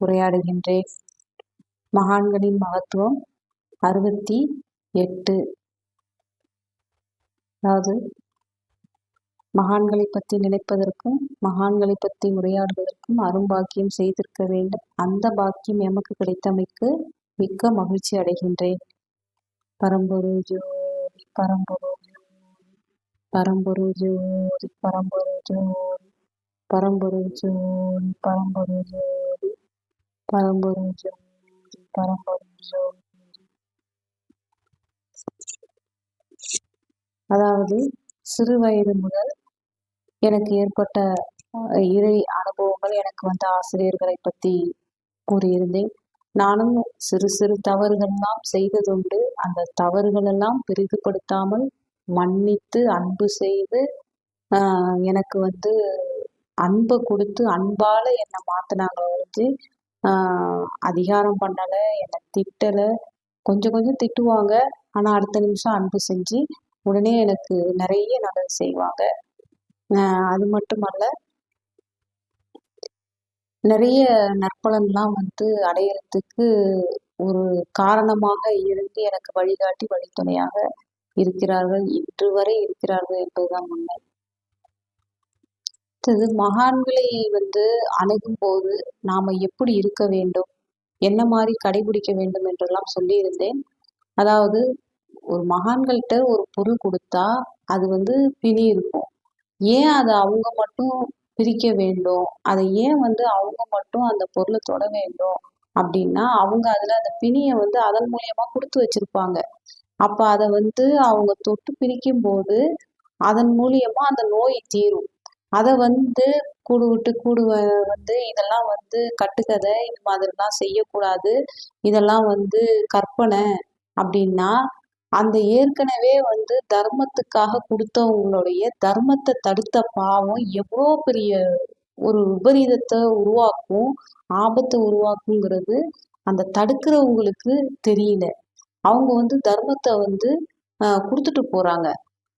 உரையாடுகின்றேன் மகான்களின் மகத்துவம் அறுபத்தி எட்டு. அதாவது மகான்களை பற்றி நினைப்பதற்கும் மகான்களை பற்றி உரையாடுவதற்கும் அரும்பாக்கியம் செய்திருக்க வேண்டும். அந்த பாக்கியம் எமக்கு கிடைத்தமைக்கு மிக்க மகிழ்ச்சி அடைகின்றேன் பரம்பொரு ஜோதி பரம்பொரு பரம்பொரு ஜோதி பரம்பொரு ஜோதி பரம்பொரு ஜோதி பரம்பொரு ஜோதி. பரம்பொருள் ஜோதி அதாவது சிறு வயது முதல் எனக்கு ஏற்பட்ட இறை அனுபவங்கள் எனக்கு வந்து ஆசிரியர்களை பற்றி கூறியிருந்தேன். நானும் சிறு சிறு தவறுகள்லாம் செய்ததுண்டு. அந்த தவறுகளெல்லாம் பெரிதுபடுத்தாமல் மன்னித்து அன்பு செய்து எனக்கு வந்து அன்பை கொடுத்து அன்பால என்னை மாற்றினாங்க வந்து அதிகாரம் பண்ணலை என்னை திட்டலை. கொஞ்சம் கொஞ்சம் திட்டுவாங்க. ஆனால் அடுத்த நிமிஷம் அன்பு செஞ்சு உடனே எனக்கு நிறைய நல்லது செய்வாங்க. அது மட்டுமல்ல நிறைய நற்பலன்லாம் வந்து அடையிறதுக்கு ஒரு காரணமாக இருந்து எனக்கு வழிகாட்டி வழித்துணையாக இருக்கிறார்கள். இன்று வரை இருக்கிறார்கள் என்பதுதான் உண்மை. அடுத்தது மகான்களை வந்து அணுகும் போது நாம எப்படி இருக்க வேண்டும்? என்ன மாதிரி கடைபிடிக்க வேண்டும் என்றெல்லாம் சொல்லியிருந்தேன். அதாவது ஒரு மகான்கள்கிட்ட ஒரு பொருள் கொடுத்தா அது வந்து பிணி இருக்கும். ஏன் அதை அவங்க மட்டும் பிரிக்க வேண்டும்? அதை ஏன் வந்து அவங்க மட்டும் அந்த பொருளை தொட வேண்டும்? அப்படின்னா அவங்க அதுல அந்த பிணியை வந்து அதன் மூலியமா கொடுத்து வச்சிருப்பாங்க. அப்ப அதை வந்து அவங்க தொட்டு பிரிக்கும் போது அதன் மூலியமா அந்த நோய் தீரும். அதை வந்து கூடு விட்டு கூடு வந்து இதெல்லாம் வந்து கட்டுக்கதை இது மாதிரிலாம் செய்யக்கூடாது. இதெல்லாம் வந்து கற்பனை அப்படின்னா அந்த ஏற்கனவே வந்து தர்மத்துக்காக கொடுத்தவங்களுடைய தர்மத்தை தடுத்த பாவம் எவ்வளோ பெரிய ஒரு விபரீதத்தை உருவாக்கும் ஆபத்தை உருவாக்குங்கிறது அந்த தடுக்கிறவங்களுக்கு தெரியல. அவங்க வந்து தர்மத்தை வந்து கொடுத்துட்டு போகிறாங்க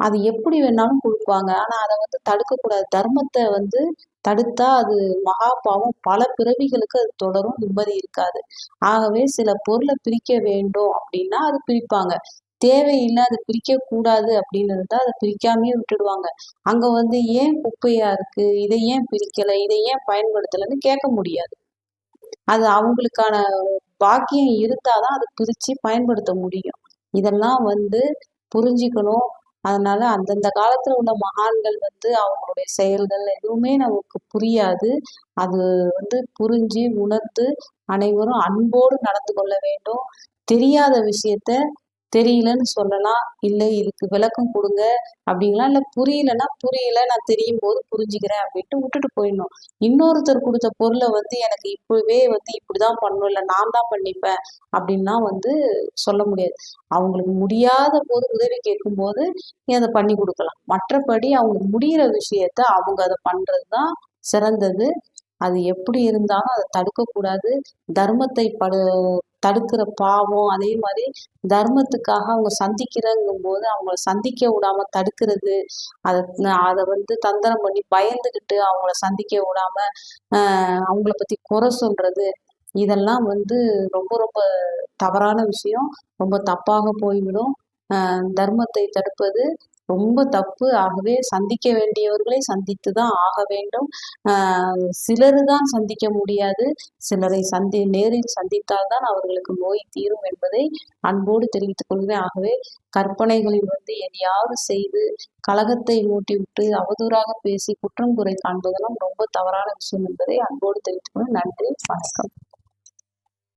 அது எப்படி வேணாலும் கொடுப்பாங்க. ஆனால் அதை வந்து தடுக்கக்கூடாது. தர்மத்தை வந்து தடுத்தா அது மகா பாவம் பல பிறவிகளுக்கு அது தொடரும் நிம்மதி இருக்காது. ஆகவே சில பொருளை பிரிக்க வேண்டும் அப்படின்னா அது பிரிப்பாங்க. தேவையில்லை அது பிரிக்க கூடாது அப்படின்னு இருந்தால் அதை பிரிக்காமே விட்டுடுவாங்க. அங்க வந்து ஏன் குப்பையா இருக்கு? இதை ஏன் பிரிக்கல? இதை ஏன் பயன்படுத்தலைன்னு கேட்க முடியாது. அது அவங்களுக்கான பாக்கியம் இருந்தாதான் அதை பிரிச்சு பயன்படுத்த முடியும். இதெல்லாம் வந்து புரிஞ்சுக்கணும். அதனால அந்தந்த காலத்துல உள்ள மகான்கள் வந்து அவங்களுடைய செயல்கள் எதுவுமே நமக்கு புரியாது. அது வந்து புரிஞ்சு உணர்ந்து அனைவரும் அன்போடு நடந்து கொள்ள வேண்டும். தெரியாத விஷயத்த தெரியலன்னு சொல்லலாம் இல்லை இதுக்கு விளக்கம் கொடுங்க அப்படிங்களாம் இல்லை புரியலன்னா புரியல நான் தெரியும் போது புரிஞ்சுக்கிறேன் அப்படின்ட்டு விட்டுட்டு போயிடணும். இன்னொருத்தர் கொடுத்த பொருளை வந்து எனக்கு இப்பவே வந்து இப்படிதான் பண்ணும் இல்லை நான் தான் பண்ணிப்பேன் அப்படின்னா வந்து சொல்ல முடியாது. அவங்களுக்கு முடியாத போது உதவி கேட்கும்போது அதை பண்ணி கொடுக்கலாம். மற்றபடி அவங்களுக்கு முடிகிற விஷயத்த அவங்க அதை பண்றது தான் சிறந்தது. அது எப்படி இருந்தாலும் அதை தடுக்கக்கூடாது. தர்மத்தை படு தடுக்கிற பாவம் அதே மாதிரி தர்மத்துக்காக அவங்க சந்திக்கிறங்கும் போது அவங்கள சந்திக்க விடாம தடுக்கிறது அதை அதை வந்து தந்திரம் பண்ணி பயந்துக்கிட்டு அவங்கள சந்திக்க விடாம அவங்கள பத்தி குறை சொல்றது இதெல்லாம் வந்து ரொம்ப ரொம்ப தவறான விஷயம். ரொம்ப தப்பாக போய்விடும். தர்மத்தை தடுப்பது ரொம்ப தப்பு. ஆகவே சந்திக்க வேண்டியவர்களை சந்தித்து தான் ஆக வேண்டும். சிலர் தான் சந்திக்க முடியாது. சிலரை சந்தி நேரில் சந்தித்தால்தான் அவர்களுக்கு நோய் தீரும் என்பதை அன்போடு தெரிவித்துக் கொள்கிறேன். ஆகவே கற்பனைகளில் வந்து எதையாவது செய்து கழகத்தை மூட்டிவிட்டு அவதூறாக பேசி குற்றம் குறை காண்பதெல்லாம் ரொம்ப தவறான விஷயம் என்பதை அன்போடு தெரிவித்துக் கொண்டு நன்றி. வணக்கம்.